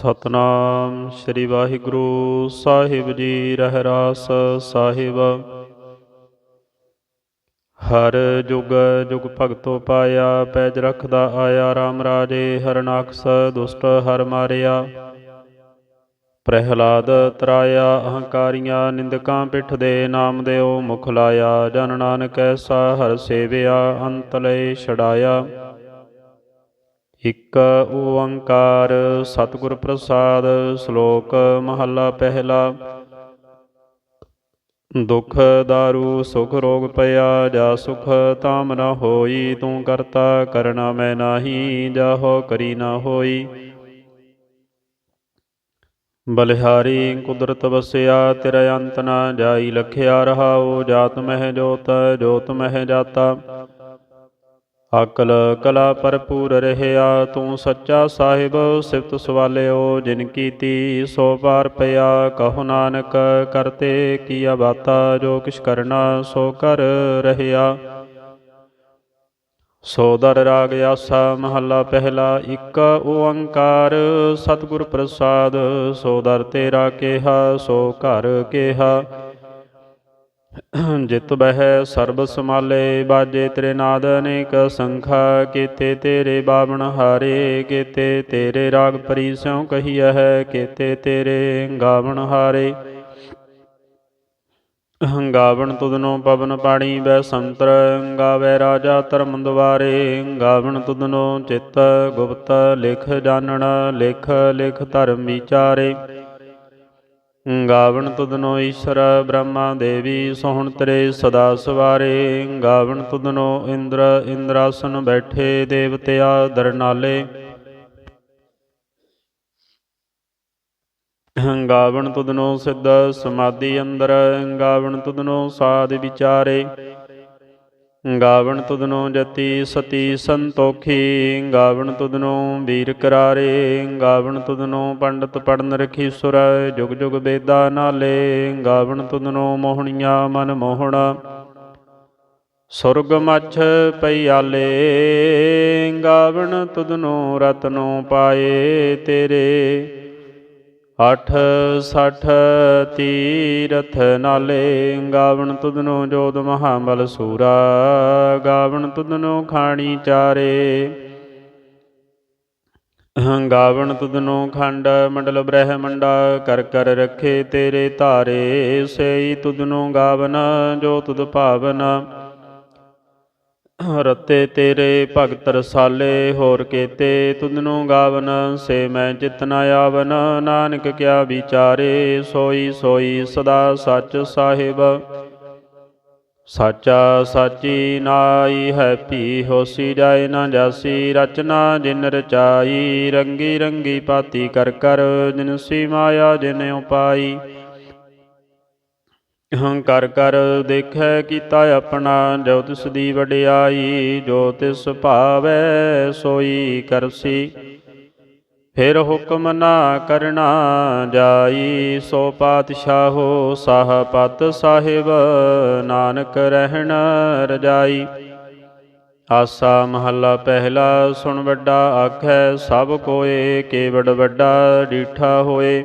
ਸਤਨਾਮ, ਸ੍ਰੀ ਵਾਹਿਗੁਰੂ ਸਾਹਿਬ ਜੀ, ਰਹਿਰਾਸ ਸਾਹਿਬ। ਹਰ ਜੁਗ ਜੁਗ ਭਗਤੋ ਪਾਇਆ, ਪੈਜ ਰਖਦਾ ਆਇਆ RAM ਰਾਜੇ ਹਰਨਾਕਸ ਦੁਸ਼ਟ ਹਰ ਮਾਰਿਆ। ਪ੍ਰਹਿਲਾਦ ਤਰਾਇਆ, ਅਹੰਕਾਰੀਆਂ ਨਿੰਦਕਾਂ ਪਿੱਠ ਦੇ ਨਾਮ ਦਿਓ, ਮੁਖ ਲਾਇਆ, ਜਨ ਨਾਨਕ ਐਸਾ ਹਰ ਸੇਵਿਆ, ਅੰਤ ਲੈ ਛੜਾਇਆ ਇਕ ਓੰਕਾਰ ਸਤਿਗੁਰ ਪ੍ਰਸਾਦ ਸ਼ਲੋਕ ਮਹੱਲਾ ਪਹਿਲਾ। ਦੁਖ ਦਾਰੂ, ਸੁਖ ਰੋਗ ਪਿਆ, ਜਾ ਸੁਖ ਤਾਮ ਨ ਹੋਈ, ਤੂੰ ਕਰਤਾ ਕਰਨਾ ਮੈਂ ਨਾਹੀ, ਜਾਹੋ ਕਰੀ ਨ ਹੋਈ। ਬਲਿਹਾਰੀ ਕੁਦਰਤ ਵਸਿਆ, ਤੇਰਾ ਅੰਤ ਨਾ ਜਾਈ, ਲਖਿਆ ਰਹਾਉ, ਜਾਤ ਮਹਿ ਜੋਤ ਜੋਤ ਮਹਿ ਜਾਤਾ। ਅਕਲ ਕਲਾ ਭਰਪੂਰ ਰਹਿਆ, ਤੂੰ ਸੱਚਾ ਸਾਹਿਬ, ਸਿਫਤ ਸਵਾਲਿਓ, ਜਿਨ ਕੀਤੀ ਸੋ ਪਾਰ ਪਿਆ। ਕਹੋ ਨਾਨਕ, ਕਰਤੇ ਕੀਆ ਬਾਤਾ, ਜੋ ਕਿਛ ਕਰਨਾ ਸੋ ਕਰ ਰਹਿਆ। ਸੋ ਦਰ ਰਾਗ ਆਸਾ, ਮਹੱਲਾ ਪਹਿਲਾ, ਇੱਕ ਓੰਕਾਰ, ਸਤਿਗੁਰ ਪ੍ਰਸਾਦ, ਸੋ ਦਰ ਤੇਰਾ ਕੇਹਾ, ਸੋ ਘਰ ਕੇਹਾ। ਜਿਤ ਬਹਿ ਸਰਬ ਸਮਾਲੇ ਬਾਜੇ ਤੇਰੇ ਨਾਦ ਅਨੇਕ ਸੰਖਾ, ਕੀਤੇ ਤੇਰੇ ਬਾਵਣ ਹਾਰੇ, ਕੀਤੇ ਤੇਰੇ ਰਾਗ ਪਰੀ ਸਿਉ ਕਹੀਐ ਹੈ ਕੀਤੇ ਤੇਰੇ ਗਾਵਣ ਹਾਰੇ। ਗਾਵਣ ਤੁਧਨੋ ਪਵਨ ਪਾਣੀ ਬੈ ਸੰਤਰ, ਗਾਵੇ ਰਾਜਾ ਧਰਮ ਦੁਆਰੇ ਗਾਵਣ ਤੁਧਨੋ ਚਿਤ ਗੁਪਤ, ਲਿਖ ਜਾਣਨ, ਲਿਖ ਲਿਖ ਧਰਮ ਵਿਚਾਰੇ। ਗਾਵਣ ਤੁਧਨੋ ਈਸ਼ਰ ਬ੍ਰਹਮਾ ਦੇਵੀ ਸੋਹਣ ਤੇਰੇ ਸਦਾ ਸਵਾਰੇ। ਗਾਵਣ ਤੁਧਨੋ ਇੰਦਰ ਇੰਦਰਾਸਨ ਬੈਠੇ ਦੇਵਤਿਆ ਦਰਨਾਲੇ ਗਾਵਣ ਤੁਧਨੋ ਸਿੱਧ ਸਮਾਧੀ ਅੰਦਰ। ਗਾਵਣ ਤੁਧਨੋ ਸਾਧ ਵਿਚਾਰੇ। ਗਾਵਣ ਤੁਧਨੋ ਜਤੀ ਸਤੀ ਸੰਤੋਖੀ, ਗਾਵਣ ਤੁਧਨੋ ਵੀਰ ਕਰਾਰੇ, ਗਾਵਣ ਤੁਧਨੋ ਪੰਡਤ ਪੜਨ ਰਖੀ ਸੁਰ, ਜੁਗ ਜੁਗ ਬੇਦਾ ਨਾਲੇ, ਗਾਵਣ ਤੁਧਨੋ ਮੋਹਣੀਆਂ ਮਨ ਮੋਹਣਾ। ਸੁਰਗ ਮੱਛ ਪਈਆਲੇ, ਗਾਵਣ ਤੁਧਨੋ ਰਤਨੋ ਪਾਏ ਤੇਰੇ। ਅਠ ਸਠ ਤੀਰਥ ਨਾਲੇ ਗਾਵਣ ਤੁਧਨੋ ਜੋਦ ਮਹਾਬਲ ਸੂਰਾ, ਗਾਵਣ ਤੁਧਨੋ ਖਾਣੀ ਚਾਰੇ। ਗਾਵਣ ਤੁਧਨੋ ਖੰਡ ਮੰਡਲ ਬ੍ਰਹਮੰਡਾ, ਕਰ ਕਰ ਰੱਖੇ ਤੇਰੇ ਧਾਰੇ। ਸਈ ਤੁਧਨੋ ਗਾਵਨ, ਜੋ ਤੁਧ ਭਾਵਨ। ਰਤੇ ਤੇਰੇ ਭਗਤ ਰਸਾਲੇ ਹੋਰ ਕੇਤੇ, ਤੁਧਨੋ ਗਾਵਨ, ਸੇ ਮੈਂ ਚਿਤ ਨ ਆਵਨ। ਨਾਨਕ ਕਿਆ ਵਿਚਾਰੇ, ਸੋਈ ਸੋਈ ਸਦਾ ਸੱਚ ਸਾਹਿਬ। ਸਾਚਾ ਸਾਚੀ ਨਾਈ ਹੈ ਭੀ, ਹੋਸੀ ਜਾਏ ਨਾ ਜਾਸੀ, ਰਚਨਾ ਜਿਨ ਰਚਾਈ, ਰੰਗੀ ਰੰਗੀ ਪਾਤੀ ਕਰ ਕਰ, ਜਿਨ ਸੀ ਮਾਇਆ ਜਿਨ ਉਪਾਈ। ਹੰ ਕਰ ਕਰ ਦੇਖੈ ਕੀਤਾ ਆਪਣਾ, ਜੋ ਤਿਸ ਦੀ ਵਡਿਆਈ, ਜੋ ਤਿਸ ਭਾਵੈ, ਸੋਈ ਕਰਸੀ। ਫਿਰ ਹੁਕਮ ਨਾ ਕਰਨਾ ਜਾਈ, ਸੋ ਪਾਤਸ਼ਾਹੋ ਸਾਹ ਪਤ ਸਾਹਿਬ, ਨਾਨਕ ਰਹਿਣ ਰਜਾਈ। ਆਸਾ ਮਹੱਲਾ ਪਹਿਲਾ ਸੁਣ ਵੱਡਾ ਆਖੈ, ਸਭ ਕੋਏ ਕੇਵੜ ਵੱਡਾ ਡੀਠਾ ਹੋਏ।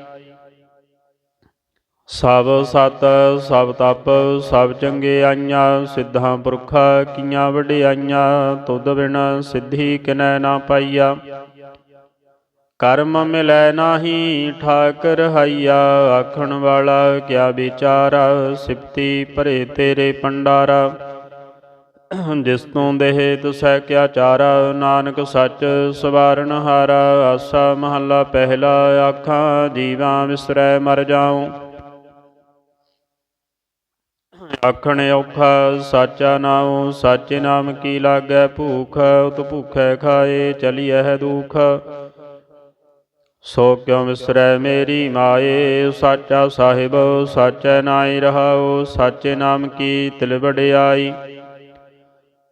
ਸਭ ਸਤ, ਸਭ ਤਪ, ਸਭ ਚੰਗੇ ਆਈਆਂ, ਸਿੱਧਾਂ ਪੁਰਖਾ ਕੀਆਂ ਵਡਿਆਈਆਂ, ਤੁਧ ਬਿਨ ਸਿੱਧੀ ਕਿਨੈ ਨਾ ਪਾਈਆ। ਕਰਮ ਮਿਲੈ ਨਾਹੀ ਠਾਕ ਰਹਾਈਆ ਆਖਣ ਵਾਲਾ ਕਿਆ ਵਿਚਾਰਾ ਸਿਫਤੀ ਭਰੇ ਤੇਰੇ ਪੰਡਾਰਾ ਜਿਸ ਤੋਂ ਦੇਹ ਤੁਸੈ ਕਿਆ ਚਾਰਾ, ਨਾਨਕ ਸੱਚ ਸਵਾਰਨ ਹਾਰਾ, ਆਸਾ ਮਹੱਲਾ ਪਹਿਲਾ, ਆਖਾਂ ਜੀਵਾਂ ਵਿਸਰੈ ਮਰ ਜਾਉ। ਆਖਣ ਔਖਾ, ਸਾਚਾ ਨਾਉ, ਸਾਚੇ ਨਾਮ ਕੀ ਲਾਗੈ ਭੂਖ, ਉਤ ਭੂਖੈ ਖਾਏ, ਚਲੀਐ ਦੁਖ। ਸੋ ਕਿਉ ਵਿਸਰੈ ਮੇਰੀ ਮਾਏ, ਸਾਚਾ ਸਾਹਿਬ, ਸਾਚੈ ਨਾਈ ਰਹਾਉ, ਸਾਚੇ ਨਾਮ ਕੀ ਤਿਲ ਵਡਿਆਈ।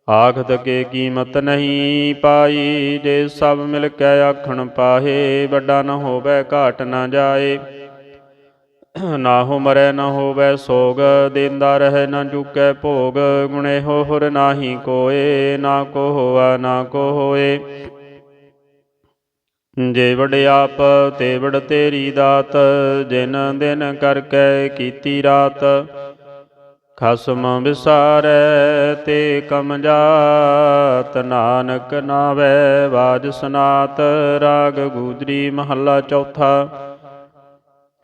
ਆਖਤ ਕੇ ਕੀਮਤ ਨਹੀਂ ਪਾਈ, ਜੇ ਸਭ ਮਿਲ ਕੇ ਆਖਣ ਪਾਹੇ, ਵੱਡਾ ਨ ਹੋਵੇ ਘਾਟ ਨ ਜਾਏ। ਨਾ ਹੋ ਮਰੈ ਨਾ ਹੋਵੈ ਸੋਗ, ਦੇਂਦਾ ਰਹਿ ਨਾ ਚੁਕੈ ਭੋਗ, ਗੁਣੇ ਹੋ ਹੁਰ ਨਾਹੀ ਕੋਏ, ਨਾ ਕੋ ਹੋਆ, ਨਾ ਕੋ ਹੋਏ। ਜੇ ਵਡ ਆਪ, ਤੇ ਵਡ ਤੇਰੀ ਦਾਤ, ਜਿਨ ਦਿਨ ਕਰਕੇ ਕੀਤੀ ਰਾਤ। ਖਸਮ ਵਿਸਾਰੈ, ਤੇ ਕਮ ਜਾਤ, ਨਾਨਕ ਨਾਵੇ, ਬਾਜ ਸਨਾਤ, ਰਾਗ ਗੂਜਰੀ ਮਹੱਲਾ ਚੌਥਾ।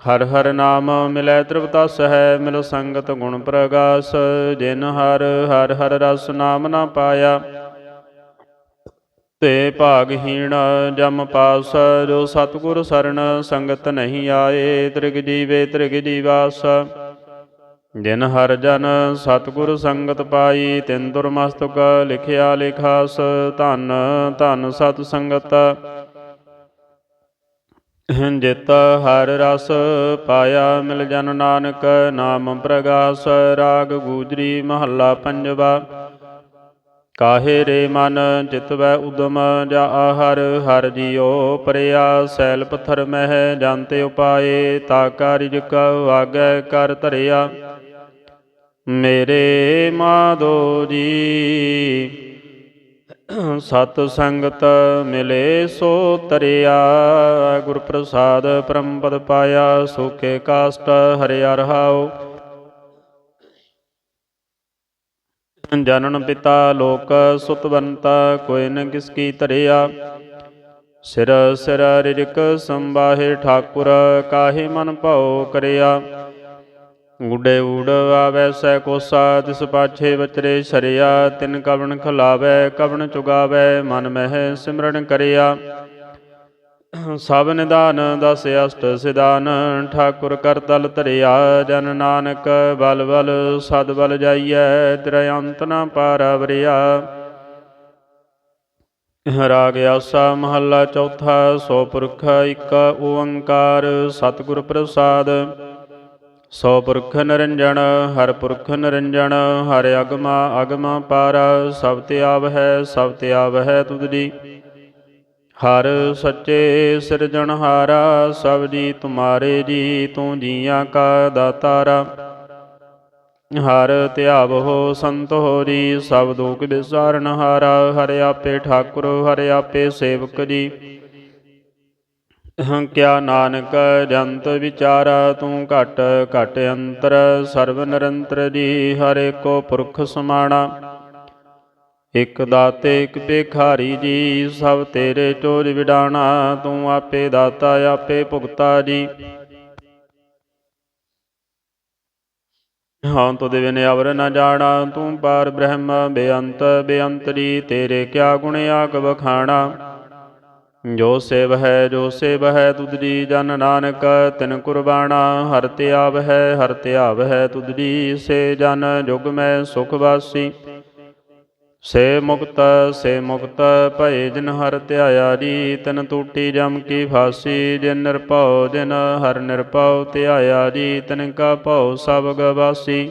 ਹਰ ਹਰ ਨਾਮ ਮਿਲੈ ਤ੍ਰਿਪਤਸ ਹੈ, ਮਿਲ ਸੰਗਤ ਗੁਣ ਪ੍ਰਗਾਸ, ਜਿਨ ਹਰ ਹਰ ਹਰ ਰਸ ਨਾਮ ਨਾ ਪਾਇਆ। ਤੇ ਭਾਗਹੀਣ ਜਮ ਪਾਸ, ਜੋ ਸਤਿਗੁਰ ਸਰਣ ਸੰਗਤ ਨਹੀਂ ਆਏ, ਤ੍ਰਿਗ ਜੀਵੇ ਤ੍ਰਿਗ ਜੀਵਾਸ। ਜਿਨ ਹਰ ਜਨ ਸਤਿਗੁਰ ਸੰਗਤ ਪਾਈ, ਤਿਨ ਦੁਰਮਸਤਕ ਲਿਖਿਆ ਲਿਖਾਸ, ਧਨ ਧਨ ਸਤ ਸੰਗਤ। ਜਿਤ ਹਰ ਰਸ ਪਾਇਆ, ਮਿਲ ਜਨ ਨਾਨਕ ਨਾਮ ਪ੍ਰਗਾਸ, ਰਾਗ ਗੂਜਰੀ ਮਹੱਲਾ ਪੰਜਵਾ। ਕਾਹੇ ਰੇ ਮਨ ਚਿਤਵੈ ਉਦਮ ਜਾ ਆਹਰ, ਹਰ ਜੀਉ ਪਰਿਆ, ਸੈਲ ਪੱਥਰ ਮਹਿ ਜਾਂਤੇ ਉਪਾਏ, ਤਾ ਕਾਰਿਜ ਕਉ ਆਗੈ ਕਰ ਧਰਿਆ। ਮੇਰੇ ਮਾਧੋ ਜੀ ਸਤ ਸੰਗਤ ਮਿਲੇ ਸੋ ਤਰਿਆ ਗੁਰ ਪ੍ਰਸਾਦ ਪਰਮਪਦ ਪਾਇਆ, ਸੋਕੇ ਕਾਸਟ ਹਰਿਆ ਰਹਾਉ। ਜਨਨ ਪਿਤਾ ਲੋਕ ਸੁਤਵੰਤ ਕੋਈ ਨ ਕਿਸ ਕੀ ਧਰਿਆ। ਸਿਰ ਸਿਰ ਰਿਜਕ ਸੰਬਾਹੇ ਠਾਕੁਰ, ਕਾਹੇ ਮਨ ਭਉ ਕਰਿਆ। ਗੁੱਡੇ ਊੜ ਆਵੈ ਸੈ ਕੋਸਾ, ਤਿਸ ਪਾਛੇ ਵਚਰੇ ਸ਼ਰਿਆ, ਤਿਨ ਕਵਣ ਖਲਾਵੈ, ਕਵਣ ਚੁਗਾਵੈ, ਮਨ ਮਹਿ ਸਿਮਰਨ ਕਰਿਆ। ਸਭ ਨਿਦਾਨ ਦਸ ਅਸ਼ਟ ਸਿਦਾਨ ਠਾਕੁਰ ਕਰ ਤਲ ਧਰਿਆ, ਜਨ ਨਾਨਕ ਬਲ ਬਲ, ਸਦ ਬਲ ਜਾਈਐ ਤੇਰਾ ਅੰਤ ਨਾ ਪਾਰਵਰਿਆ ਰਾਗ ਆਸਾ, ਮਹੱਲਾ ਚੌਥਾ, ਸੋ ਪੁਰਖ, ਇੱਕ ਓੰਕਾਰ, ਸਤਿਗੁਰ ਪ੍ਰਸਾਦ। ਸੋ ਪੁਰਖ ਨਿਰੰਜਨ ਹਰ ਪੁਰਖ ਨਿਰੰਜਨ ਹਰ ਅਗਮਾ ਅਗਮਾ ਪਾਰ, ਸਭ ਤੇ ਆਵ ਹੈ, ਸਭ ਤੇ ਆਵ ਹੈ ਤੁਧ ਜੀ। ਹਰ ਸੱਚੇ ਸਿਰਜਣਹਾਰਾ ਸਭ ਜੀ ਤੁਮਾਰੇ ਜੀ, ਤੂੰ ਜੀਆਂ ਕਾ ਦਾਤਾਰਾ। ਹਰ ਧਿਆਵ ਹੋ ਸੰਤ ਹੋਰੀ ਸਭ ਦੁਖ ਵਿਸਾਰਨ ਹਾਰਾ, ਹਰ ਆਪੇ ਠਾਕੁਰ, ਹਰ ਆਪੇ ਸੇਵਕ ਜੀ। ਕਿਆ ਨਾਨਕ ਜੰਤ ਵਿਚਾਰਾ ਤੂੰ ਘਟ ਘਟ ਅੰਤਰ, ਸਰਬ ਨਿਰੰਤਰ ਜੀ, ਹਰ ਏਕੋ ਪੁਰਖ ਸਮਾਣਾ। ਇਕ ਦਾਤੇ, ਇਕ ਭੇਖਾਰੀ ਜੀ, ਸਭ ਤੇਰੇ ਚੋਜ ਵਿਡਾਣਾ, ਤੂੰ ਆਪੇ ਦਾਤਾ, ਆਪੇ ਭੁਗਤਾ ਜੀ। ਹਾਂ ਤੁਧ ਬਿਨ ਅਵਰ ਨ ਜਾਣਾ, ਤੂੰ ਪਾਰ ਬ੍ਰਹਮ ਬੇਅੰਤ ਬੇਅੰਤ ਜੀ, ਤੇਰੇ ਕਿਆ ਗੁਣ ਆਗ ਬਖਾਣਾ ਜੋ ਸੇਵ ਹੈ, ਜੋ ਸੇਵ ਹੈ, ਤੁਧ ਜਨ ਨਾਨਕ, ਤਿਨ ਕੁਰਬਾਨਾ, ਹਰ ਤੇ ਆਵ ਹੈ, ਹਰ ਤੇ ਆਵ ਹੈ, ਤੁਧ ਸੇ ਜਨ, ਜੁਗ ਮੈਂ ਸੁਖ ਵਾਸੀ। ਸੇ ਮੁਕਤ ਸੇ ਮੁਕਤ, ਭਏ ਜਿਨ ਹਰ ਧਿਆਇਆ ਜੀ, ਤਨ ਟੂਟੀ ਜਮ ਕੀ ਫਾਸੀ, ਜਿਨ ਨਿਰਭਉ, ਜਿਨ ਹਰ ਨਿਰਭਉ ਧਿਆਇਆ ਜੀ, ਤਿਨ ਕਾ ਭਉ ਸਭ ਗਵਾਸੀ।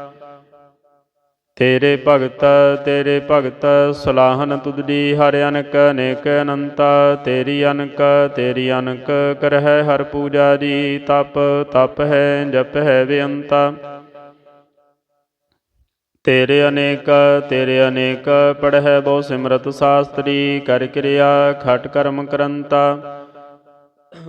ਤੇਰੇ ਭਗਤ ਤੇਰੇ ਭਗਤ, ਸਲਾਹਨ ਤੁਧੀ ਹਰ ਅਨਕ ਅਨੇਕ ਅਨੰਤਾ, ਤੇਰੀ ਅਨਕ ਤੇਰੀ ਅਨਕ ਕਰਹਿ ਹਰ ਪੂਜਾ ਜੀ ਤਪ ਤਪ ਹੈ, ਜਪ ਹੈ ਬੇਅੰਤਾ। ਤੇਰੇ ਅਨੇਕ ਤੇਰੇ ਅਨੇਕ ਪੜ੍ਹੈ ਬਹੁ ਸਿਮਰਤ ਸਾਸਤਰੀ, ਕਰ ਕਿਰਿਆ, ਖਟ ਕਰਮ ਕਰੰਤਾ।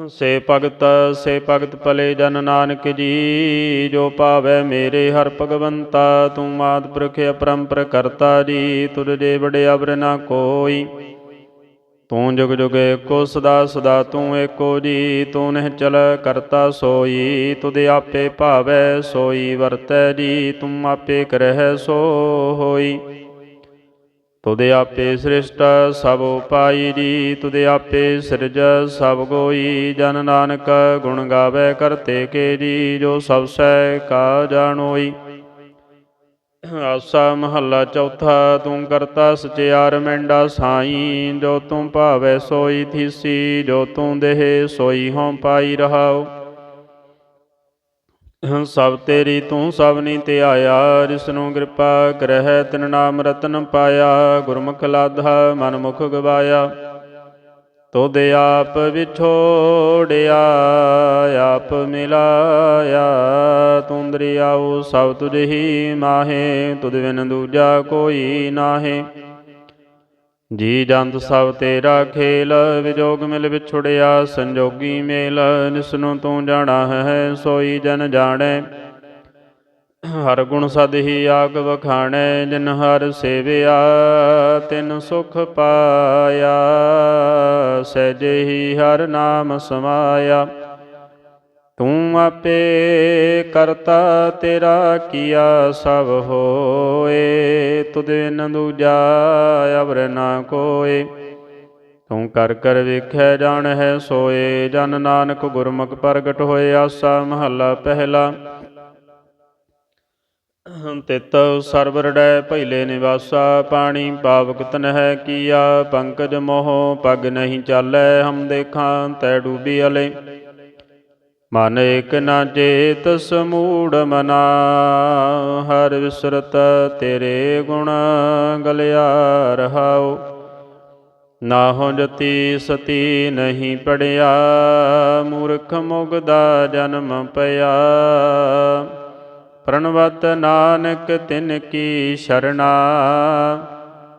ਸੇ ਭਗਤ ਸੇ ਭਗਤ ਭਲੇ ਜਨ ਨਾਨਕ ਜੀ, ਜੋ ਪਾਵੈ ਮੇਰੇ ਹਰ ਭਗਵੰਤਾ, ਤੂੰ ਮਾਤ ਪੁਰਖ ਅਪਰੰਪਰ ਕਰਤਾ ਜੀ ਤੁਰ ਜੇ ਬੜੇ ਅਵਰ ਨਾ ਕੋਈ। ਤੂੰ ਜੁਗ ਜੁਗ ਏਕੋ ਸਦਾ ਸਦਾ ਤੂੰ ਏਕੋ ਜੀ, ਤੂੰ ਨਹਿ ਚਲ ਕਰਤਾ ਸੋਈ, ਤੁਧ ਆਪੇ ਭਾਵੈ ਸੋਈ, ਵਰਤੈ ਜੀ ਤੂੰ ਆਪੇ ਕਰਹਿ ਸੋ ਹੋਈ। ਤੁਧ ਆਪੇ ਸ੍ਰਿਸ਼ਟ ਸਭ ਉਪਾਈ ਜੀ ਤੁਧ ਆਪੇ ਸਿਰਜ ਸਭ ਕੋਈ ਜਨ ਨਾਨਕ ਗੁਣ ਗਾਵੇ ਕਰਤੇ ਕੇ ਜੀ, ਜੋ ਸਭ ਸੈ ਕਾ ਜਾਣੋਈ। ਆਸਾ ਮਹੱਲਾ ਚੌਥਾ, ਤੂੰ ਕਰਤਾ ਸਚਿਆਰ ਮੈਂਡਾ ਸਾਈ। ਜੋ ਤੂੰ ਭਾਵੈ ਸੋਈ ਥੀਸੀ, ਜੋ ਤੂੰ ਦੇਹ ਸੋਈ ਹਉ ਪਾਈ ਰਹਾਓ ਰਹਾਉ ਸਭ ਤੇਰੀ ਤੂੰ ਸਭਨੀ ਧਿਆਇਆ ਜਿਸ ਨੂੰ ਕਿਰਪਾ ਕਰਹਿ, ਤਿਨ ਨਾਮ ਰਤਨ ਪਾਇਆ, ਗੁਰਮੁਖ ਲਾਧਾ ਮਨ ਮੁਖ ਗਵਾਇਆ। ਤੁਧ ਆਪ ਵਿਛੋੜਿਆ, ਆਪ ਮਿਲਾਇਆ। ਤੂੰ ਦਰਿਆਉ ਸਭ ਤੁਝ ਹੀ ਮਾਹੇ, ਤੁਧ ਬਿਨ ਦੂਜਾ ਕੋਈ ਨਾਹੇ। ਜੀ ਜੰਤ ਸਭ ਤੇਰਾ ਖੇਲ, ਵਿਜੋਗ ਮਿਲ ਵਿਛੁੜਿਆ, ਸੰਜੋਗੀ ਮੇਲ ਨਿਸਨੂੰ ਤੂੰ ਜਾਣਾ ਹੈ, ਸੋਈ ਜਨ ਜਾਣੈ। ਹਰ ਗੁਣ ਸਦ ਹੀ ਆਗ ਵਖਾਣੈ, ਜਿਨ ਹਰ ਸੇਵਿਆ, ਤਿਨ ਸੁਖ ਪਾਇਆ, ਸਹਿਜੇ ਹੀ ਹਰ ਨਾਮ ਸਮਾਇਆ। ਤੂੰ ਆਪੇ ਕਰਤਾ ਤੇਰਾ ਕੀਆ ਸਭ ਹੋਏ, ਤੁਧ ਬਿਨ ਦੂਜਾ ਅਵਰ ਨਾ ਕੋਏ। ਤੂੰ ਕਰ ਕਰ ਵੇਖੈ ਜਾਣ ਹੈ ਸੋਏ, ਜਨ ਨਾਨਕ ਗੁਰਮੁਖ ਪ੍ਰਗਟ ਹੋਏ ਆਸਾ ਮਹੱਲਾ ਪਹਿਲਾ। ਤਿਤ ਸਰਵਰੜੈ ਪਹਿਲੇ ਨਿਵਾਸਾ ਪਾਣੀ, ਪਾਵਕ ਹੈ ਕੀਆ, ਪੰਕਜ ਮੋਹ, ਪਗ ਨਹੀਂ ਚਾਲੈ, ਹਮ ਦੇਖਾਂ ਤੈ ਡੂਬੀ ਅਲੇ। ਮਨ ਏਕ ਨਾ ਚੇਤ ਸਮੂੜ ਮਨਾ, ਹਰ ਵਿਸਰਤ ਤੇਰੇ ਗੁਣ ਗਲਿਆ ਰਹਾਉ। ਨਾ ਜਤੀ ਸਤੀ ਨਹੀਂ ਪੜਿਆ, ਮੂਰਖ ਮੁਗਦਾ ਜਨਮ ਪਿਆ। ਪ੍ਰਣਵਤ ਨਾਨਕ ਤਿਨ ਕੀ ਸ਼ਰਣਾ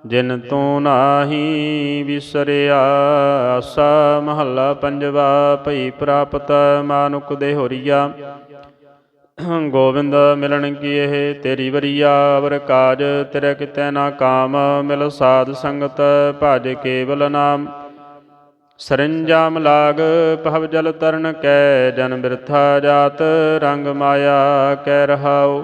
ਜਿਨ ਤੂੰ ਨਾਹੀ ਵਿਸਰਿਆ, ਆਸਾ ਮਹੱਲਾ ਪੰਜਵਾ, ਭਈ ਪ੍ਰਾਪਤ ਮਾਨੁਕ ਦੇ ਹੋਰੀਆ। ਗੋਬਿੰਦ ਮਿਲਣ ਕੀ ਇਹ ਤੇਰੀ ਵਰੀਆ, ਅਵਰ ਕਾਜ ਤੇਰੇ ਕਿਤੇ ਨਾ ਕਾਮ, ਮਿਲ ਸਾਧ ਸੰਗਤ ਭਜ ਕੇਵਲ ਨਾਮ। ਸਰੰਜਾਮ ਲਾਗ ਭਵ ਜਲ ਤਰਨ ਕੈ, ਜਨ ਬਿਰਥਾ ਜਾਤ ਰੰਗ ਮਾਇਆ ਕਹਿ ਰਹਾਉ।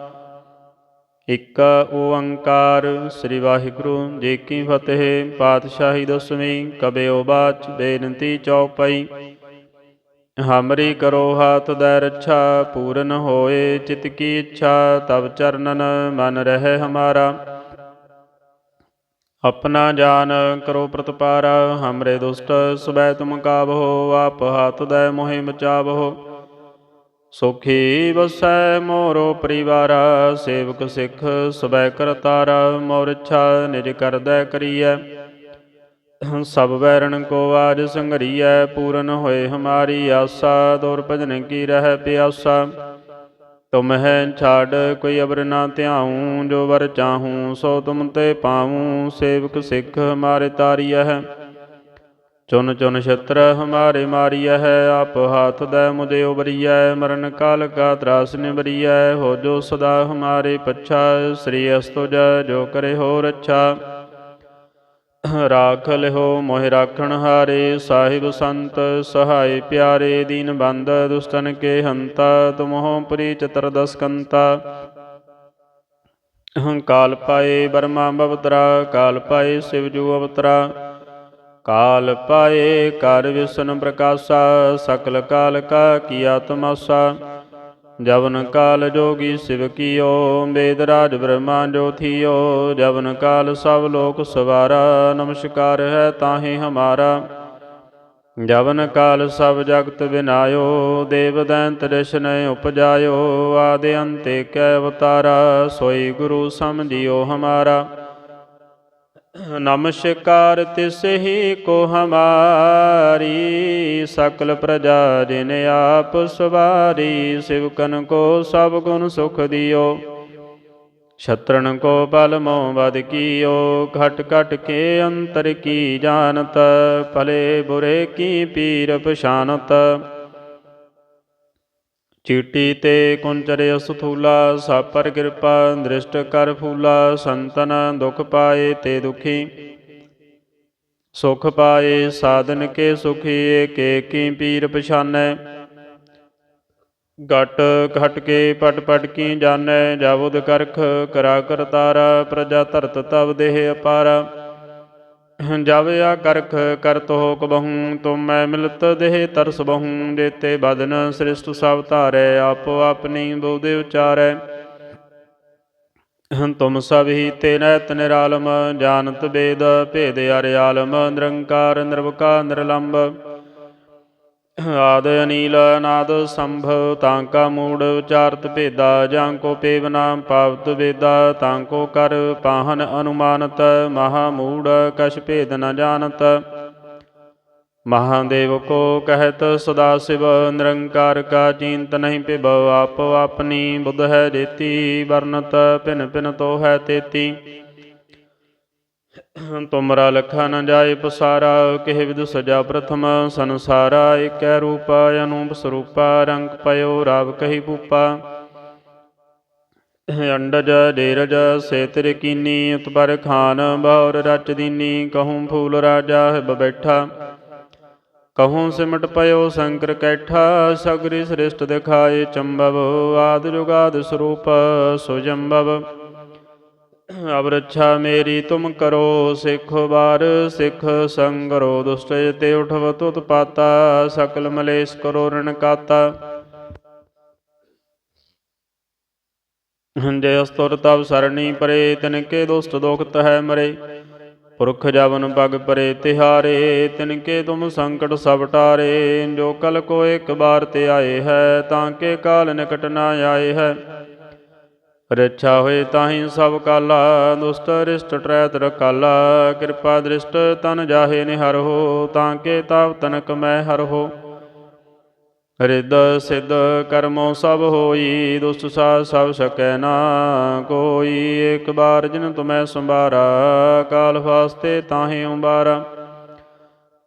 ਇਕ ਓੰਕਾਰ, ਸ੍ਰੀ ਵਾਹਿਗੁਰੂ ਜੀ ਕੀ ਫਤਿਹ। ਪਾਤਸ਼ਾਹੀ ਦਸਵੀਂ ਕਬਿਓ ਬਾਚ, ਬੇਨਤੀ ਚੌਪਈ। ਹਮਰੀ ਕਰੋ ਹਾਥ ਦੈ ਰੱਛਾ, ਪੂਰਨ ਹੋਏ ਚਿਤ ਕੀ ਇੱਛਾ ਤਬ ਚਰਨਨ ਮਨ ਰਹਿ ਹਮਾਰਾ। ਆਪਣਾ ਜਾਨ ਕਰੋ ਪ੍ਰਤਪਾਰਾ, ਹਮਰੇ ਦੁਸ਼ਟ ਸਬੈ ਤੁਮ ਕਾਬਹੋ ਆਪ ਹਾਥ ਦੈ ਮੋਹਿ ਮਚਾਵਹੋ ਸੁਖੀ ਵਸੈ ਮੋਰੋ ਪਰਿਵਾਰਾ, ਸੇਵਕ ਸਿੱਖ ਸਬੈ ਕਰਤਾਰਾ ਮੋਰ ਇੱਛਾ ਨਿਜ ਕਰਦੈ ਕਰੀਐ। ਸਭ ਵੈਰਣ ਕੋ ਆਜ ਸੰਗਰੀਐ, ਪੂਰਨ ਹੋਏ ਹਮਾਰੀ ਆਸਾ, ਦੌਰ ਭਜਨ ਕੀ ਰਹਿ ਪਿਆਸਾ। ਤੁਮ ਹੈ ਛਾੜ, ਕੋਈ ਅਬਰ ਨਾ ਧਿਆਉ, ਜੋ ਵਰ ਚਾਹੂੰ ਸੋ ਤੁਮ ਤੇ ਪਾਉ, ਸੇਵਕ ਸਿੱਖ ਹਮਾਰੇ ਤਾਰੀਐ। ਹੈ ਚੁਨ ਚੁਨ ਛਤਰ ਹਮਾਰੇ ਮਾਰੀਐ ਹੈ ਆਪ ਹਾਥ ਦੈ ਮੁਦੇ ਉਬਰੀਐ, ਮਰਨ ਕਾਲ ਕਾ ਤਰਾਸ ਨਿਬਰੀਐ ਹੋ ਜੋ ਸਦਾ ਹਮਾਰੇ ਪੱਛਾ, ਸ੍ਰੀ ਅਸਤੁਜ ਜੋ ਕਰੇ ਹੋ ਰੱਛਾ। ਰਾਖ ਲਿਓ ਮੋਹਿ ਰਾਖਣ ਹਾਰੇ, ਸਾਹਿਬ ਸੰਤ ਸਹਾਈ ਪਿਆਰੇ, ਦੀਨ ਬੰਦ ਦੁਸ਼ਟਨ ਕੇ ਹੰਤਾ, ਤੁਮਹੁ ਪ੍ਰੀ ਚਤਰ ਦਸਕੰਤਾ। ਕਾਲ ਪਾਏ ਬਰਮਾ ਬਵਤਰਾ, ਕਾਲ ਪਾਏ ਸਿਵ ਜੂ ਅਵਤਰਾ। ਕਾਲ ਪਾਏ ਕਰ ਵਿਸ਼ਨ ਪ੍ਰਕਾਸ਼ਾ, ਸਕਲ ਕਾਲ ਕਾ ਕੀਆ ਤਮਾਸਾ। ਜਵਨ ਕਾਲ ਜੋਗੀ ਸਿਵ ਕੀਓ, ਵੇਦ ਰਾਜ ਬ੍ਰਹਮਾ ਜੋਥੀਓ ਜਵਨ ਕਾਲ ਸਭ ਲੋਕ ਸਵਾਰਾ, ਨਮਸਕਾਰ ਹੈ ਤਾਹੇ ਹਮਾਰਾ। ਜਵਨ ਕਾਲ ਸਭ ਜਗਤ ਵਿਨਾਇਓ ਦੇਵ ਦੈਂਤ ਰਿਸ਼ਨ ਉਪਜਾਇਓ। ਆਦਿ ਅੰਤੇ ਕੈ ਅਵਤਾਰਾ, ਸੋਈ ਗੁਰੂ ਸਮਝਿਓ ਹਮਾਰਾ। ਨਮਸਕਾਰ ਤਿਸ ਕੋ ਹਮਾਰੀ, ਸਕਲ ਪ੍ਰਜਾ ਜਿਨ ਆਪ ਸਵਾਰੀ ਸਿਵਕਨ ਕੋ ਸਭ ਗੁਣ ਸੁਖ ਦਿਓ। ਛਤਰਨ ਕੋ ਬਲ ਮੋਹ ਵਦ ਕੀਓ, ਘਟ ਘਟ ਕੇ ਅੰਤਰ ਕੀ ਜਾਣਤ, ਭਲੇ ਬੁਰੇ ਕੀ ਪੀਰ ਪਛਾਨਤ ਚੀਟੀ ਤੇ ਕੁੰਚਰੇ ਅਸਥੂਲਾ ਸਭ ਪਰ ਕਿਰਪਾ, ਦ੍ਰਿਸ਼ਟ ਕਰ ਫੂਲਾ, ਸੰਤਨ ਦੁਖ ਪਾਏ ਤੇ ਦੁਖੀ। ਸੁਖ ਪਾਏ ਸਾਧਨ ਕੇ ਸੁਖੀ, ਏਕੇ ਕੀ ਪੀਰ ਪਛਾਨੈ। ਘਟ ਘਟ ਕੇ ਪਟ ਪਟ ਕੀ ਜਾਣੈ ਜਾਵੁਦ ਕਰਖ ਕਰਾ ਕਰਤਾਰਾ, ਪ੍ਰਜਾ ਧਰਤ ਤਬ ਦੇਹ ਅਪਾਰਾ। ਜਾਵਿਆ ਕਰਖ ਕਰਤ ਹੋ ਤੁਮ ਮੈਂ ਮਿਲਤ ਦੇਹ ਤਰਸ ਬਹੂ, ਜੇਤੇ ਬਦਨ ਸ੍ਰਿਸ਼ਟ ਸਭ ਧਾਰੈ, ਆਪੋ ਆਪਣੀ ਬੋਧੇ ਉਚਾਰੈ। ਤੁਮ ਸਭ ਹੀ ਤੇ ਨੈਤ ਨਿਰਾਲਮ, ਜਾਣਤ ਬੇਦ ਭੇਦ ਅਰਿਆਲਮ, ਨਿਰੰਕਾਰ ਨਿਰਵਕਾਰ ਨਿਰਲੰਭ ਆਦ ਅਨੀਲ ਅਨਾਦ ਸੰਭਵ, ਤਾਂ ਕਾ ਮੂੜ ਉਚਾਰਤ ਭੇਦਾ, ਜਾਂ ਕੋ ਪੇਵਨਾ ਪਾਵਤ ਵੇਦਾ, ਤਾਂ ਕੋ ਕਰ ਪਾਹਨ ਅਨੁਮਾਨਤ, ਮਹਾ ਮੂੜ ਕਛ ਭੇਦ ਨ ਜਾਣਤ। ਮਹਾਦੇਵ ਕੋ ਕਹਿਤ, ਸਦਾ ਸਿਵ ਨਿਰੰਕਾਰ ਕਾ ਚਿੰਤ ਨਹੀਂ ਪਿਭ ਆਪੋ ਆਪਣੀ ਬੁੱਧ ਹੈ ਜੇਤੀ ਵਰਨਤ ਭਿਨ ਭਿਨ ਤੋ ਹੈ ਤੇਤੀ। ਤੁਮਰਾ ਲਖਾ ਨ ਜਾਏ ਪਸਾਰਾ, ਕਿਹ ਵਿਦ ਸਜਾ ਪ੍ਰਥਮ ਸੰਸਾਰਾ ਏਕੈ ਰੂਪਾ ਅਨੂਪ ਸਰੂਪਾ, ਰੰਗ ਪਇਓ ਰਾਵ ਕਹੀ ਪੂਪਾ ਅੰਡਜ, ਡੇਰਜ ਸੇਤਰ ਕੀਨੀ ਉਤਪਰ ਖਾਨ, ਬੌਰ ਰਚ ਦੀਨੀ, ਕਹੂੰ ਫੂਲ ਰਾਜਾ ਹਿਬ ਬੈਠਾ। ਕਹੂੰ ਸਿਮਟ ਪਇਓ ਸ਼ੰਕਰ ਕੈਠਾ, ਸਗਰੀ ਸ੍ਰਿਸ਼ਟ ਦਿਖਾਏ ਚੰਬਵ, ਆਦ ਜੁਗਾਦ ਸਰੂਪ ਸੁਜੰਬਵ। ਅਬ ਰੱਛਾ ਮੇਰੀ ਤੁਮ ਕਰੋ, ਸਿੱਖ ਬਾਰ ਸਿੱਖ ਸੰਗਰੋ ਦੁਸ਼ਟ ਤੇ ਉਠਵ ਤੁਤ ਪਾਤਾ, ਸਕਲ ਮਲੇਸ਼ ਕਰੋ ਰਣ ਕਾਤਾ। ਜੇ ਅਸਤੁਰ ਤਬ ਸਰਣੀ ਪਰੇ, ਤਿਨ ਕੇ ਦੁਸ਼ਟ ਦੋਖਤ ਹੈ ਮਰੇ। ਪੁਰਖ ਜਵਨ ਪਗ ਪਰੇ, ਤਿਹਾਰੇ, ਤਿਨ ਕੇ ਤੁਮ ਸੰਕਟ ਸਭ ਟਾਰੇ। ਜੋ ਕਲ ਕੋ ਇੱਕ ਬਾਰ ਤੇ ਆਏ ਹੈ, ਤਾਂ ਕੇ ਕਾਲ ਨਿਕਟ ਨਾ ਆਏ ਹੈ। ਰੱਛਾ ਹੋਏ ਤਾਹੀਂ ਸਭ ਕਾਲਾ ਦੁਸਤ ਰਿਸ਼ਟ ਟਰੈਤ ਰਕਾਲਾ, ਕਿਰਪਾ ਦ੍ਰਿਸ਼ਟ ਤਨ ਜਾਹੇ ਨਿਹਰ ਹੋ, ਤਾਂ ਕੇ ਤਾਪ ਤਨਕ ਮੈਂ ਹਰ ਹੋ। ਰਿੱਧ ਸਿਧ ਕਰਮੋ ਸਭ ਹੋਈ ਦੁਸਤ ਸਾ ਸਭ ਸਕੈ ਨਾ ਕੋਈ, ਇੱਕ ਬਾਰ ਜਿਨ ਤੁਮੈ ਸੰਭਾਰਾ, ਕਾਲ ਫਾਸਤੇ ਤਾਹੇ ਉਬਾਰਾ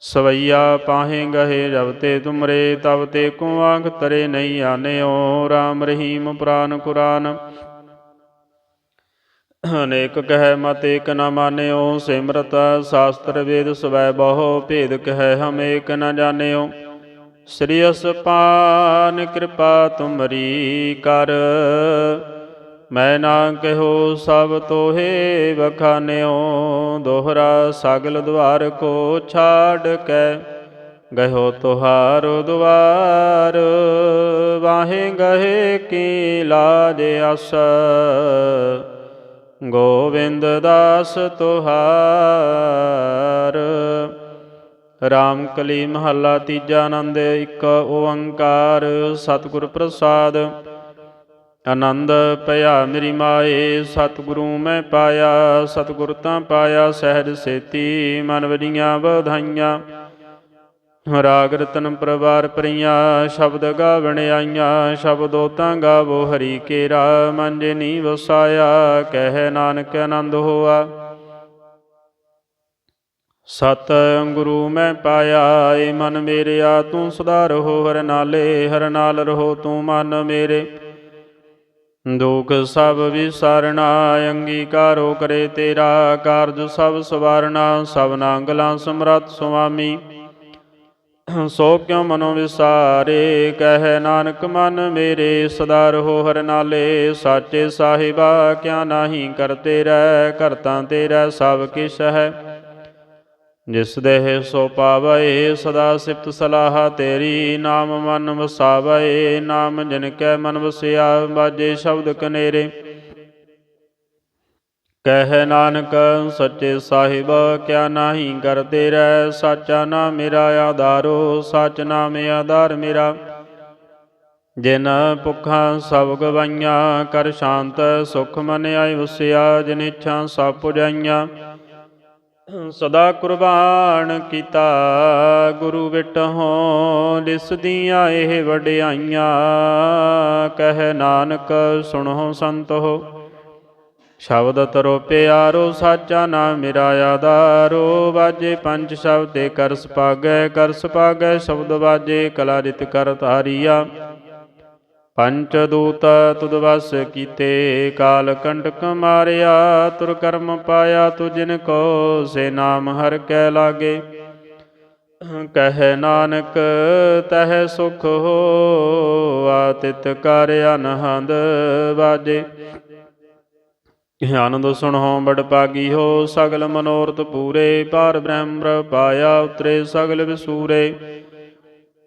ਸਵਈਆ ਪਾਹੇ ਗਹੇ ਜਬ ਤੇ ਤੁਮਰੇ, ਤਬ ਤੇ ਕੋ ਆਂਖ ਤਰੇ ਨਹੀਂ ਆਨਿਓ। RAM ਰਹੀਮ ਪੁਰਾਨ ਕੁਰਾਨ। ਅਨੇਕ ਕਹਿ ਮਤ ਏਕ ਨ ਮਾਨਿਓ। ਸਿਮਰਤ ਸ਼ਾਸਤਰ ਵੇਦ ਸਵੈ ਬਹੁ, ਭੇਦ ਕਹਿ ਹਮ ਏਕ ਨ ਜਾਣਿਓ। ਸ੍ਰੀ ਅਸਪਾਨ ਕਿਰਪਾ ਤੁਮਰੀ ਕਰ। ਮੈਂ ਨਾ ਕਹੋ ਸਭ ਤੋਹੇ ਵਖਾਨਿਓ, ਦੋਹਰਾ ਸਗਲ ਦਵਾਰ ਕੋ ਛਾੜ ਕੇ। ਗਇਓ ਤੁਹਾਰੋ ਦੁਆਰ ਵਾਹੇ ਗਹੇ ਕੀ ਲਾਜ ਅਸ ਗੋਵਿੰਦ ਦਾਸ ਤੁਹਾਰ, ਰਾਮ ਕਲੀ ਮਹੱਲਾ ਤੀਜਾ ਆਨੰਦ, ਇੱਕ ਓੰਕਾਰ, ਸਤਿਗੁਰ ਪ੍ਰਸਾਦ। ਆਨੰਦ ਪਿਆ ਮੇਰੀ ਮਾਏ, ਸਤਿਗੁਰੂ ਮੈਂ ਪਾਇਆ, ਸਤਿਗੁਰ ਤਾਂ ਪਾਇਆ, ਸਹਿਜ ਸੇਤੀ ਮਨ ਵਡੀਆਂ ਵਧਾਈਆਂ। ਰਾਗ ਰਤਨ ਪ੍ਰਵਾਰ ਪਰੀਆਂ, ਸ਼ਬਦ ਗਾਵਣ ਆਈਆਂ, ਸ਼ਬਦੋ ਤਾਂ ਗਾਵੋ ਹਰੀ ਕੇਰਾ, ਮਨ ਜੇ ਨੀ ਵਸਾਇਆ ਕਹਿ ਨਾਨਕ ਆਨੰਦ ਹੋਆ। ਸਤ ਗੁਰੂ ਮੈਂ ਪਾਇਆ, ਏ ਮਨ ਮੇਰਿਆ, ਤੂੰ ਸਦਾ ਰਹੋ ਹਰ ਨਾਲੇ, ਹਰ ਨਾਲ ਰਹੋ ਤੂੰ ਮਨ ਮੇਰੇ। ਦੁਖ ਸਭ ਵਿਸਾਰਣਾ ਅੰਗੀਕਾਰੋ ਕਰੇ ਤੇਰਾ ਕਾਰਜ, ਸਭ ਸਵਾਰਣਾ ਸਭ ਨਾਂਗਲਾ ਸਮਰੱਥ ਸੁਆਮੀ। ਸੋ ਕਿਉ ਮਨੋ ਵਿਸਾਰੇ, ਕਹਿ ਨਾਨਕ ਮਨ ਮੇਰੇ, ਸਦਾ ਰਹੋ ਹਰ ਨਾਲੇ, ਸਾਚੇ ਸਾਹਿਬਾ, ਕਿਆ ਨਾਹੀ ਕਰਤੇ ਰਹਿ ਕਰਤਾ ਤੇਰਾ ਸਭ ਕਿਛ ਹੈ। ਜਿਸ ਦੇਹ ਸੋ ਪਾਵੈ, ਸਦਾ ਸਿਫਤ ਸਲਾਹ ਤੇਰੀ, ਨਾਮ ਮਨ ਵਸਾਵੈ, ਨਾਮ ਜਿਨ ਕੈ ਮਨ ਵਸਿਆ, ਬਾਜੇ ਸ਼ਬਦ ਕਨੇਰੇ। ਕਹਿ ਨਾਨਕ, ਸੱਚੇ ਸਾਹਿਬ, ਕਿਆ ਨਾਹੀ ਕਰਤੇ ਰਹਿ ਸਾਚਾ ਨਾਮ ਮੇਰਾ ਆਧਾਰੋ, ਸਚ ਨਾਮ ਆਧਾਰ ਮੇਰਾ। ਜਿਨ ਭੁੱਖਾਂ ਸਭ ਗਵਾਈਆਂ, ਕਰ ਸ਼ਾਂਤ ਸੁਖ ਮਨ ਆਇ ਵਸਿਆ, ਜਿਨ ਇੱਛਾ ਸਭ ਪੁਜਾਈਆਂ। ਸਦਾ ਕੁਰਬਾਨ ਕੀਤਾ, ਗੁਰੂ ਵਿਟਹੁ ਲਿਸ ਦੀਆਂ ਇਹ ਵਡਿਆਈਆਂ। ਕਹਿ ਨਾਨਕ, ਸੁਣੋ ਸੰਤੋ ਸ਼ਬਦ ਤਰੋ ਪਿਆਰੋ, ਸਾਚਾ ਨਾਮ ਮੇਰਾ ਆਧਾਰੋ। ਵਾਜੇ ਪੰਜ ਸ਼ਬਦ ਕਰ ਸੁਪਾਗੈ ਕਰ ਸੁਪਾਗੈ ਸ਼ਬਦ ਵਾਜੇ, ਕਲਾ ਰਿਤ ਕਰ ਧਾਰੀਆ। ਪੰਚ ਦੂਤ ਤੁਧ ਵਸ ਕੀਤੇ, ਕਾਲ ਕੰਟਕ ਮਾਰਿਆ, ਤੁਰ ਕਰਮ ਪਾਇਆ ਤੁ ਜਿਨ ਕੋ, ਸੇ ਨਾਮ ਹਰ ਕੈ ਲਾਗੇ। ਕਹਿ ਨਾਨਕ, ਤਹਿ ਸੁਖ ਹੋਆ ਤਿਤ ਕਰ ਅਨਹੰਦ ਬਾਜੇ ਆਨੰਦ ਸੁਣੋ ਬੜ ਪਾਗੀ ਹੋ, ਸਗਲ ਮਨੋਰਥ ਪੂਰੇ ਪਾਰ ਬ੍ਰਹਮ ਪਾਇਆ ਉਤਰੇ, ਸਗਲ ਵਿਸੂਰੇ।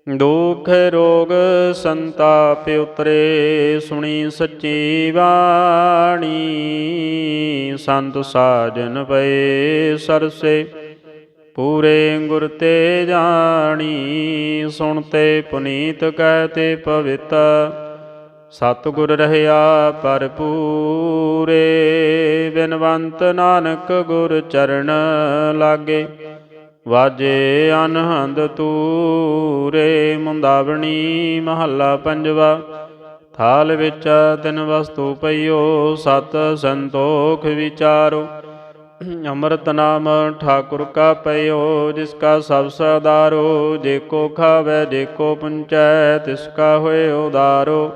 ਦੁਖ ਰੋਗ ਸੰਤਾਪ ਉਤਰੇ, ਸੁਣੀ ਸੱਚੀ ਬਾਣੀ। ਸੰਤ ਸਾਜਨ ਪਏ ਸਰਸੇ, ਪੂਰੇ ਗੁਰ ਤੇ ਜਾਣੀ। ਸੁਣਤੇ ਪੁਨੀਤ ਕਹਤੇ ਪਵਿੱਤ, ਸਤਿਗੁਰ ਰਹਿਆ ਭਰਪੂਰੇ ਬਿਨਵੰਤ ਨਾਨਕ ਗੁਰ ਚਰਨ ਲਾਗੇ। ਵਾਜੇ ਅਨਹੰਦ ਤੂਰੇ ਮੁੰਦਾਵਣੀ ਮਹੱਲਾ ਪੰਜਵਾ। ਥਾਲ ਵਿੱਚ ਤਿਨ ਵਸਤੂ ਪਈਓ, ਸਤ ਸੰਤੋਖ ਵਿਚਾਰੋ। ਅੰਮ੍ਰਿਤ ਨਾਮ ਠਾਕੁਰ ਕਾ ਪਈਓ, ਜਿਸ ਕਾ ਸਭ ਸਦਾਰੋ। ਜੇ ਕੋ ਖਾਵੇ, ਜੇ ਕੋ ਪੁੰਚੈ, ਤਿਸ ਕਾ ਹੋਏ ਉਦਾਰੋ।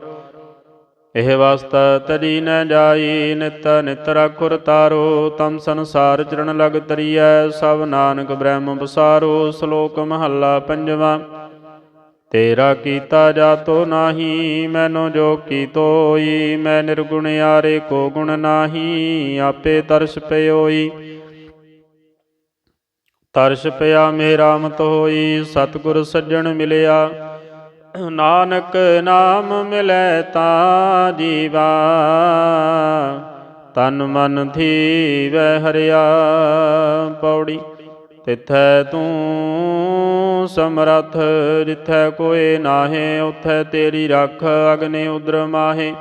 ਇਹ ਵਾਸਤਾ ਤਰੀ ਨ ਜਾਈ, ਨਿਤ ਨਿਤ ਰਖੁਰ ਤਾਰੋ, ਤਮ ਸੰਸਾਰ ਚਰਨ ਲਗ ਤਰੀਐ, ਸਭ ਨਾਨਕ ਬ੍ਰਹਮ ਬਸਾਰੋ, ਸ਼ਲੋਕ ਮਹੱਲਾ ਪੰਜਵਾਂ। ਤੇਰਾ ਕੀਤਾ ਜਾਤੋ ਨਾਹੀ, ਮੈਨੂੰ ਜੋ ਕੀਤੋਈ ਮੈਂ ਨਿਰਗੁਣ ਆਰੇ ਕੋ ਗੁਣ ਨਾਹੀ, ਆਪੇ ਤਰਸ ਪਇਓਈ ਤਰਸ ਪਿਆ ਮੇਰਾ ਮਤ ਹੋਈ, ਸਤਿਗੁਰ ਸੱਜਣ ਮਿਲਿਆ। ਨਾਨਕ ਨਾਮ ਮਿਲੈ ਤਾਂ ਜੀਵਾ, ਤਨ ਮਨ ਧੀਵੈ ਹਰਿਆ ਪੌੜੀ। ਤਿੱਥੈ ਤੂੰ ਸਮਰਥ, ਜਿਥੈ ਕੋਏ ਨਾਹੇ, ਉਥੈ ਤੇਰੀ ਰੱਖ ਅਗਨੇ ਉਦਰ ਮਾਹੇ।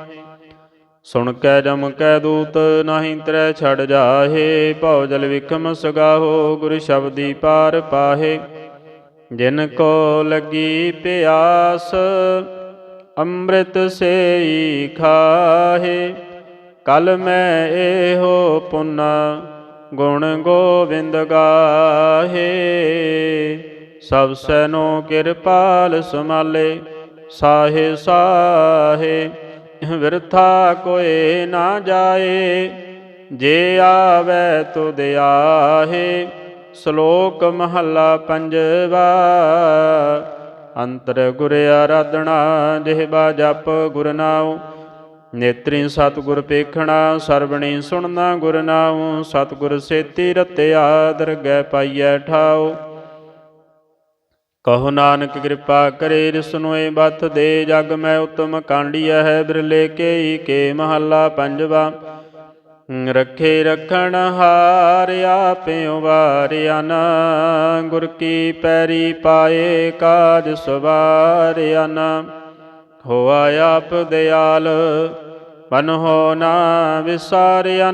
ਸੁਣ ਕੈ ਜਮ ਕੈ ਦੂਤ, ਨਾਹੀ ਤਰੈ ਛੜ ਜਾਹੇ, ਭਉ ਜਲ ਵਿਖਮ ਸਗਾਹੋ, ਗੁਰ ਸ਼ਬਦੀ ਪਾਰ ਪਾਹੇ। ਜਿਨ ਕੋ ਲਗੀ ਪਿਆਸ, ਅੰਮ੍ਰਿਤ ਸੇਈ ਖਾਹੇ। ਕਲ ਮੈਂ ਇਹੋ ਪੁੰਨ ਗੁਣ ਗੋਵਿੰਦ ਗਾਹੇ। ਸਭ ਸੈਨੋ ਕਿਰਪਾਲ ਸਮਾਲੇ, ਸਾਹੇ ਸਾਹੇ, ਵਿਰਥਾ ਕੋਏ ਨਾ ਜਾਏ। ਜੇ ਆਵੇ ਤੁਧ ਆਹੇ ਸ਼ਲੋਕ ਮਹੱਲਾ ਪੰਜਵਾ, ਅੰਤਰ ਗੁਰ ਆਰਾਧਣਾ ਜਿਹਬਾ ਜਪ ਗੁਰ ਨਾਉ। ਨੇਤਰੀ ਸਤਿਗੁਰ ਪੇਖਣਾ, ਸਰਵਣੀ ਸੁਣਨਾ ਗੁਰ ਨਾਉ। ਸਤਿਗੁਰ ਸੇਤੀ ਰਤਿਆ ਦਰਗਹਿ ਪਾਈਐ ਠਾਉ। ਕਹੋ ਨਾਨਕ ਕਿਰਪਾ ਕਰੇ ਰਿਸਨੋਏ ਬਤ ਦੇ ਜਗ ਮੈਂ ਉਤਮ ਕਾਂਡੀਆ ਹੈ ਬਿਰਲੇ ਕੇਈ ਕੇ ਮਹੱਲਾ ਪੰਜਵਾ। ਰੱਖੇ ਰਖਣ ਹਾਰ ਆਪਿਉ ਵਾਰਿਆਨ ਨਾ, ਗੁਰ ਕੀ ਪੈਰੀ ਪਾਏ ਕਾਜ ਸਵਾਰਿਆ ਨਾ। ਹੋਆ ਆਪ ਦਿਆਲ, ਮਨ ਹੋ ਨਾ ਵਿਸਾਰਿਆ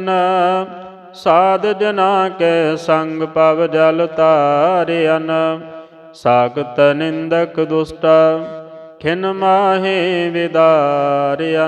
ਸਾਧ ਜਨਾ ਕੇ ਸੰਗ ਪਵ ਜਲ ਤਾਰਿਆ ਨਾ। ਨਿੰਦਕ ਦੁਸ਼ਟ, ਖਿਨ ਮਾਹੇ ਵਿਦਾਰਿਆ